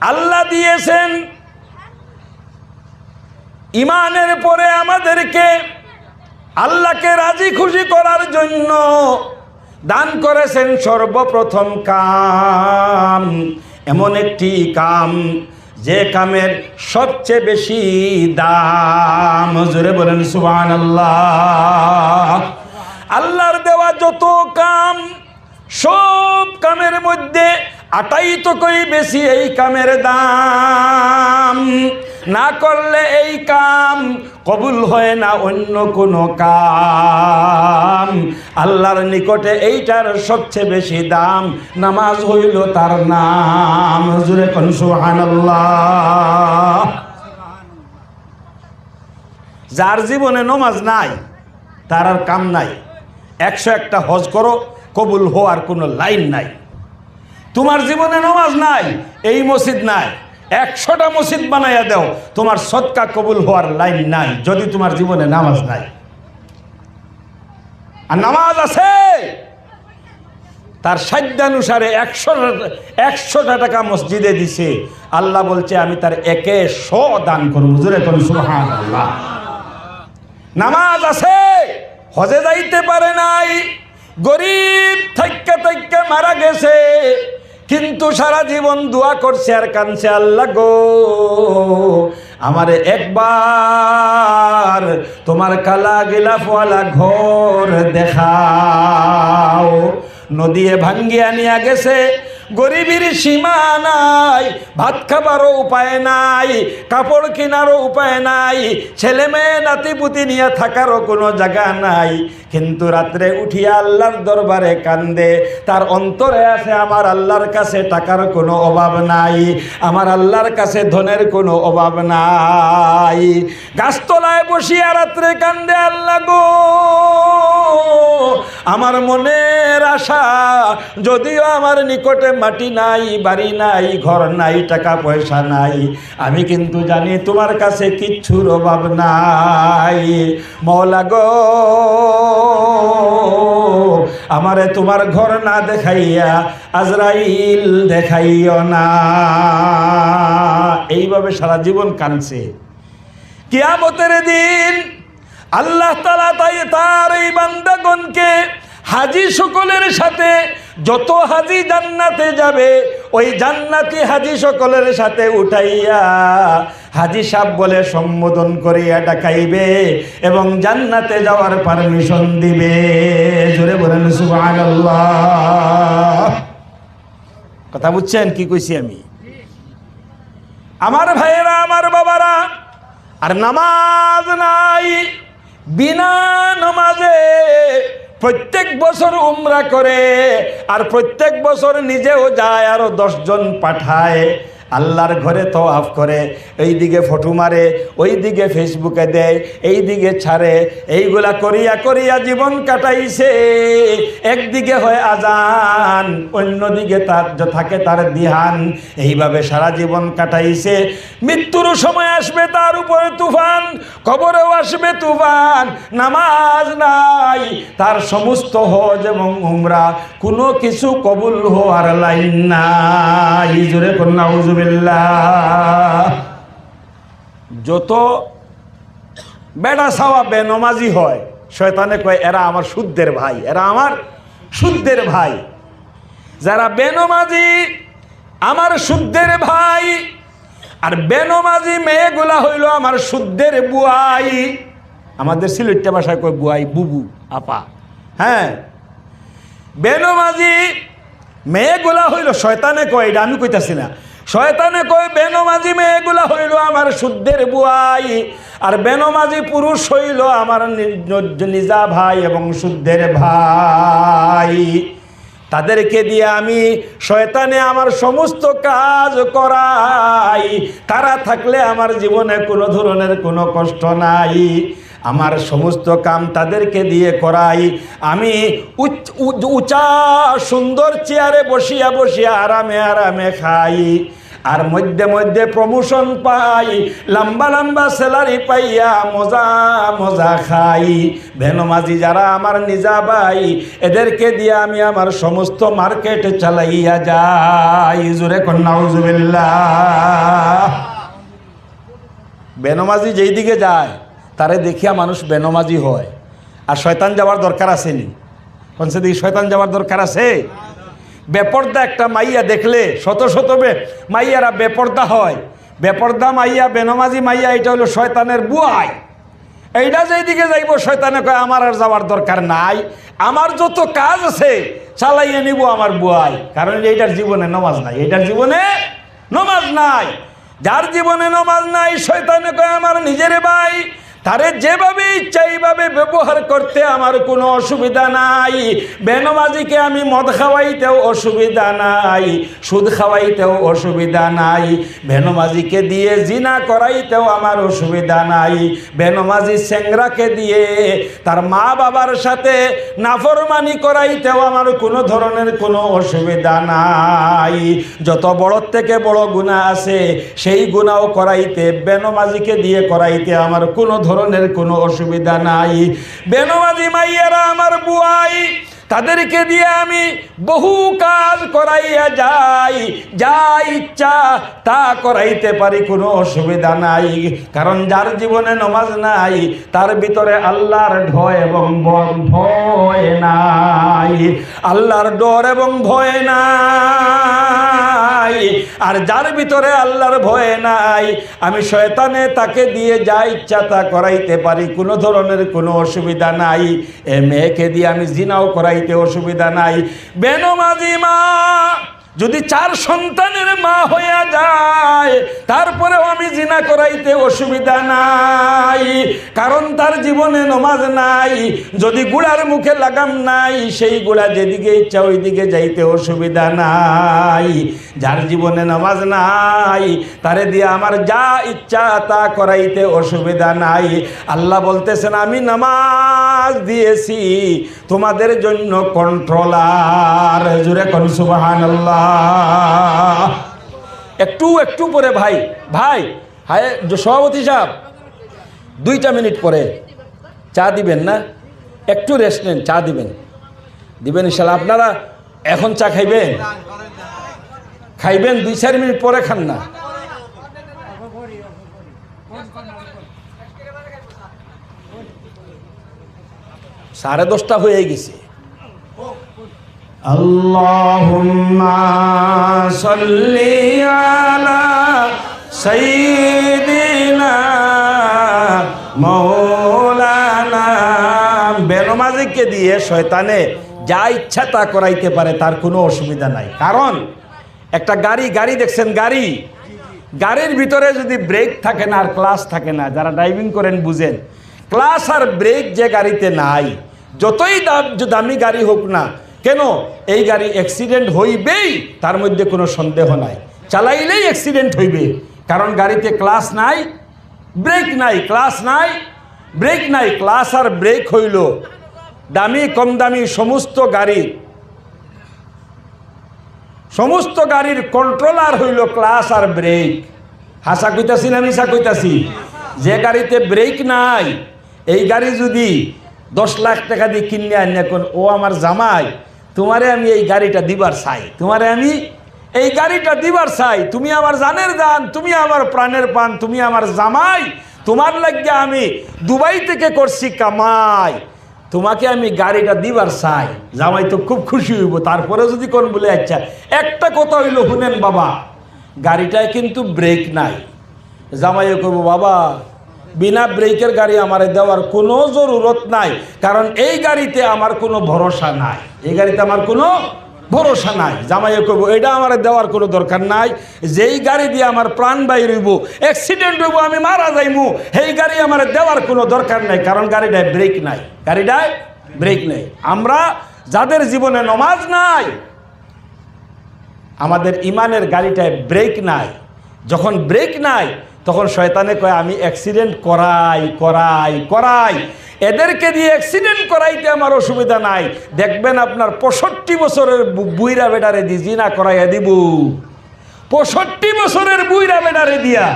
আল্লাহ দিয়েছেন। ইমানের পরে আমাদেরকে আল্লাহকে রাজি খুশি করার জন্য দান করেছেন সর্বপ্রথম কাম। এমন একটি কাম যে কামের সবচেয়ে বেশি দাম। জোরে বলেন সুবান আল্লাহ আল্লাহর দেওয়া যত কাম, সব কামের মধ্যে আটাই তো কই বেশি এই কামের দাম। না করলে এই কাম কবুল হয় না অন্য কোনো কাম। আল্লাহর নিকটে এইটার সবচেয়ে বেশি দাম নামাজ হইল তার নাম। জুরে কোন সুবহানাল্লাহ। যার জীবনে নমাজ নাই, তার আর কাম নাই। একশো একটা হজ করো, কবুল হওয়ার কোনো লাইন নাই। তোমার জীবনে নমাজ নাই, এই মসজিদ নাই। একশোটা মসজিদ বানাইয়া দাও, তোমার সৎকা কবুল হওয়ার লাইন নাই, যদি তোমার জীবনে নামাজ নাই। আর নামাজ আছে। তার সাধ্যানুসারে একশো একশোটা টাকা মসজিদে দিছে। আল্লাহ বলছে, আমি তার একে শ দান করব। আল্লাহ নামাজ আছে। হজে যাইতে পারে নাই। গরিব থাইকা থাইকা মারা গেছে। কিন্তু সারা জীবন দোয়া করছে আর কানছে আল্লাহ গো, আমার একবার তোমার কালা গিলাফওয়ালা ঘর দেখাও। নদীয়ে ভাঙ্গিয়া নিয়া গেছে, গরিবের সীমা নাই, ভাত খাবারও উপায় নাই, কাপড় কেনারও উপায় নাই ছেলে মেয়ে নাতিপুতি নিয়ে থাকারও কোনো জায়গা নাই। কিন্তু রাত্রে উঠিয়া আল্লাহর দরবারে কান্দে। তার অন্তরে আছে, আমার আল্লাহর কাছে টাকার কোনো অভাব নাই। আমার আল্লাহর কাছে ধনের কোনো অভাব নাই। গাছতলায় বসিয়া রাত্রে কান্দে আল্লাহ গো। আমার মনের আশা, যদিও আমার নিকটে মাটি নাই, বাড়ি নাই, ঘর নাই, টাকা পয়সা নাই, আমি কিন্তু জানি তোমার কাছে কিচ্ছুর অভাব নাই। মৌলা গো আমারে তোমার ঘর না দেখাইয়া আজরাইল দেখাইও না। এইভাবে সারা জীবন কানছে কিয়ামতের দিন আল্লাহ তালা তাই তার এই বান্দাগণকে হাজি সকলের সাথে, যত হাজি জান্নাতে যাবে, ওই জান্নাতি হাজি সকলের সাথে উঠাইয়া হাজি সাহ বলে সম্বোধন করিয়া ডাকাইবে এবং জান্নাতে যাওয়ার পারমিশন দিবে। জোরে বলেন কথা বুঝছেন? কি কইছি আমি? আমার ভাইয়েরা, আমার বাবারা, আর নামাজ নাই, বিনা নামাজে প্রত্যেক বছর উমরা করে, আর প্রত্যেক বছর নিজেও যায় আরও দশজন পাঠায়। আল্লাহর ঘরে তওয়াফ করে এই দিকে ফটো মারে ওই দিকে ফেসবুকে দেয় এই দিকে ছাড়ে, এইগুলা করিয়া করিয়া জীবন কাটাইছে। একদিকে হয় আজান, অন্যদিকে তার থাকে তার দিহান। এইভাবে সারা জীবন কাটাইছে। মৃত্যুর সময় আসবে তার উপরে তুফান, কবরেও আসবে তুফান, নামাজ নাই। তার সমস্ত হজ এবং উমরা কোনো কিছু কবুল হওয়ার লাইন নাই। জোরে কন্যা যত বেড়া সাওয়া বেনমাজি হয়, শয়তানে কয়, এরা আমার শুদ্ধের ভাই, এরা আমার শুদ্ধের ভাই। যারা বেনমাজি, আমার শুদ্ধের ভাই, আর বেনমাজি মেয়েগুলা হইল আমার শুদ্ধের বুয়াই। আমাদের সিলেটটা ভাষায় কয়, বুয়াই, বুবু, আপা। হ্যাঁ বেনমাজি মেয়েগুলা হইল, শয়তানে কয়, এটা আমি কইতাছি না। শয়তানে কয়, বেনমাজি মেয়েগুলা হইল আমার শুদ্ধের বুয়াই। আর বেনমাজি পুরুষ হইল আমার নিজা ভাই এবং শুদ্ধের ভাই। তাদেরকে দিয়ে আমি শয়তানে আমার সমস্ত কাজ করাই। তারা থাকলে আমার জীবনে কোনো ধরনের কোনো কষ্ট নাই। আমার সমস্ত কাম তাদেরকে দিয়ে করাই। আমি উচ- সুন্দর চেয়ারে বসিয়া বসিয়া আরামে আরামে খাই। আর মধ্যে মধ্যে প্রমোশন পাই, লম্বা লম্বা স্যালারি পাইয়া মজা মজা খাই। ভেনমাজি যারা আমার নিজা ভাই, এদেরকে দিয়ে আমি আমার সমস্ত মার্কেট চালাইয়া যাই। জোরে কন্যাউজুবিল্লাহ বেনমাজি যেই দিকে যায়, তারে দেখিয়া মানুষ বেনমাজি হয়। আর শয়তান যাওয়ার দরকার আসেনি। কোন দিকে শয়তান যাওয়ার দরকার আছে? বেপর্দা একটা মাইয়া দেখলে, শত শত মাইয়ারা বেপর্দা হয়। বেপর্দা মাইয়া, বেনমাজি মাইয়া, এটা হলো শয়তানের বুয়াই। এইটা যেই দিকে যাইব, শয়তানে কয়, আমার আর যাওয়ার দরকার নাই। আমার যত কাজ আছে, চালাইয়ে নিব আমার বুয়াই। কারণ এইটার জীবনে নমাজ নাই। এইটার জীবনে নমাজ নাই। যার জীবনে নমাজ নাই, শয়তানে কয়, আমার নিজের ভাই তারে যেভাবে ইচ্ছা এইভাবে ব্যবহার করতে আমার কোনো অসুবিধা নাই। বেনমাজিকে আমি মদ খাওয়াইতেও অসুবিধা নাই, সুদ খাওয়াইতেও অসুবিধা নাই। বেনমাজিকে দিয়ে জিনা করাইতেও আমার অসুবিধা নাই। বেনমাজি স্যাংরাকে দিয়ে তার মা বাবার সাথে নাফরমানি করাইতেও আমার কোনো ধরনের কোনো অসুবিধা নাই। যত বড় থেকে বড় গুণা আছে, সেই গুণাও করাইতে, বেনমাজিকে দিয়ে করাইতে আমার কোনো ধরনের কোনো অসুবিধা নাই। বেনমাজি মাইয়ারা আমার বুয়াই, তাদেরকে দিয়ে আমি বহু কাজ করাইয়া যাই। যা ইচ্ছা তা করাইতে পারি, কোনো অসুবিধা নাই। কারণ যার জীবনে নমাজ নাই, তার ভিতরে আল্লাহর ঢয় এবং ভয় নাই। আল্লাহর ডর এবং ভয় নাই। আর যার ভিতরে আল্লাহর ভয় নাই, আমি শয়তানে তাকে দিয়ে যা ইচ্ছা তা করাইতে পারি, কোনো ধরনের কোনো অসুবিধা নাই। এ মেয়েকে দিয়ে আমি জিনাও করাইতে অসুবিধা নাই। বেনমাজি মা যদি চার সন্তানের মা হইয়া যায়, তারপরেও আমি জিনা করাইতে অসুবিধা নাই। কারণ তার জীবনে নমাজ নাই, যদি গুড়ার মুখে লাগাম নাই, সেই গুড়া যেদিকে ইচ্ছা ওই দিকে যাইতে অসুবিধা নাই। যার জীবনে নামাজ নাই, তারে দিয়ে আমার যা ইচ্ছা তা করাইতে অসুবিধা নাই। আল্লাহ বলতেছেন, আমি নামাজ দিয়েছি, তোমাদের জন্য কন্ট্রোলার জুড়ে কোন সুবাহান আল্লাহ একটু একটু পরে ভাই ভাই, হায় সভাপতি সাহেব, দুইটা মিনিট পরে চা দিবেন না? একটু রেস্ট নেন, চা দিবেন। দিবেন ইনশাল্লাহ। আপনারা এখন চা খাইবেন? খাইবেন, দুই, চার মিনিট পরে খান না। সাড়ে দশটা হয়ে গেছে। আল্লাহুম্মা সাল্লি আলা সাইয়্যিদিনা মাওলানা। বেনমাজিকে দিয়ে শয়তানে যা ইচ্ছা তা করাইতে পারে, তার কোনো অসুবিধা নাই। কারণ একটা গাড়ি গাড়ি দেখছেন গাড়ি? গাড়ির ভিতরে যদি ব্রেক থাকে না, আর ক্লাস থাকে না, যারা ড্রাইভিং করেন বুঝেন, ক্লাস আর ব্রেক যে গাড়িতে নাই। যতই দাম দামি গাড়ি হোক না কেন? এই গাড়ি অ্যাক্সিডেন্ট হইবেই, তার মধ্যে কোনো সন্দেহ নাই। চালাইলেই অ্যাক্সিডেন্ট হইবে। কারণ গাড়িতে ক্লাস নাই ব্রেক নাই ক্লাস নাই ব্রেক নাই ক্লাস আর ব্রেক হইল। দামি, কম দামি সমস্ত গাড়ি, সমস্ত গাড়ির কন্ট্রোলার হইল ক্লাস আর ব্রেক হাসা কইতাছি না মিশা কইতাছি? যে গাড়িতে ব্রেক নাই, এই গাড়ি যদি দশ লাখ টাকা দিয়ে কিনে আনি, এখন ও আমার জামাই তোমারে আমি এই গাড়িটা দিবার চাই, তোমারে আমি এই গাড়িটা দিবার চাই। তুমি আমার জানের জান তুমি আমার প্রাণের পান, তুমি আমার জামাই, তোমার লাগিয়ে আমি দুবাই থেকে করছি কামাই। তোমাকে আমি গাড়িটা দিবার চাই। জামাই তো খুব খুশি হইব তারপরে যদি কোন বলে আচ্ছা একটা কথা হইল, শুনেন বাবা, গাড়িটায় কিন্তু ব্রেক নাই। জামাইও করব বাবা বিনা ব্রেকের গাড়ি আমার দেওয়ার কোনো জরুরত নাই। কারণ এই গাড়িতে আমার কোনো ভরসা নাই। এই গাড়িতে আমার কোনো ভরসা নাই। জামাইয়ে কইব, এটা আমার দেওয়ার কোনো দরকার নাই। যেই গাড়ি দিয়ে আমার প্রাণ বাই রইব অ্যাক্সিডেন্ট হইব, আমি মারা যাইমু, সেই গাড়ি আমার দেওয়ার কোনো দরকার নাই। কারণ গাড়িটায় ব্রেক নাই। গাড়িটায় ব্রেক নেই। আমরা যাদের জীবনে নমাজ নাই, আমাদের ইমানের গাড়িটায় ব্রেক নাই। যখন ব্রেক নাই তখন শয়তানে কয়, আমি অ্যাক্সিডেন্ট করাই করাই করাই। এদেরকে দিয়ে অ্যাক্সিডেন্ট করাইতে আমার অসুবিধা নাই। দেখবেন আপনার পঁয়ষট্টি বছরের বুইরা বেটারে দি জিনা করাইয়া দিব। পঁয়ষট্টি বছরের বুইরা মেডারে দিয়া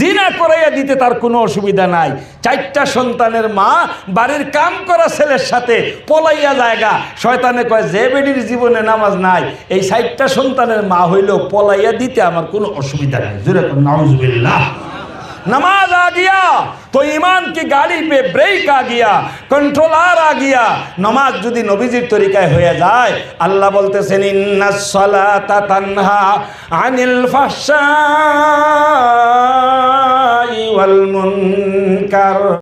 জিনা করাইয়া দিতে তার কোনো অসুবিধা নাই। চারটা সন্তানের মা, বাড়ির কাম করা ছেলের সাথে পলাইয়া জায়গা। শয়তানে কয়, যে বেডির জীবনে নামাজ নাই, এই চারটা সন্তানের মা হইলেও পলাইয়া দিতে আমার কোনো অসুবিধা নাই। জোরে নামাজ আগিয়া तो ईमान की गाड़ी पे ब्रेक आ गया कंट्रोलार आ गया নমাজ যদি নবীজির তরিকায় হয়ে যায় আল্লাহ বলতেছেন ইন্নাস সালাতা তানহা আনিল ফাহশাই ওয়াল মুনকার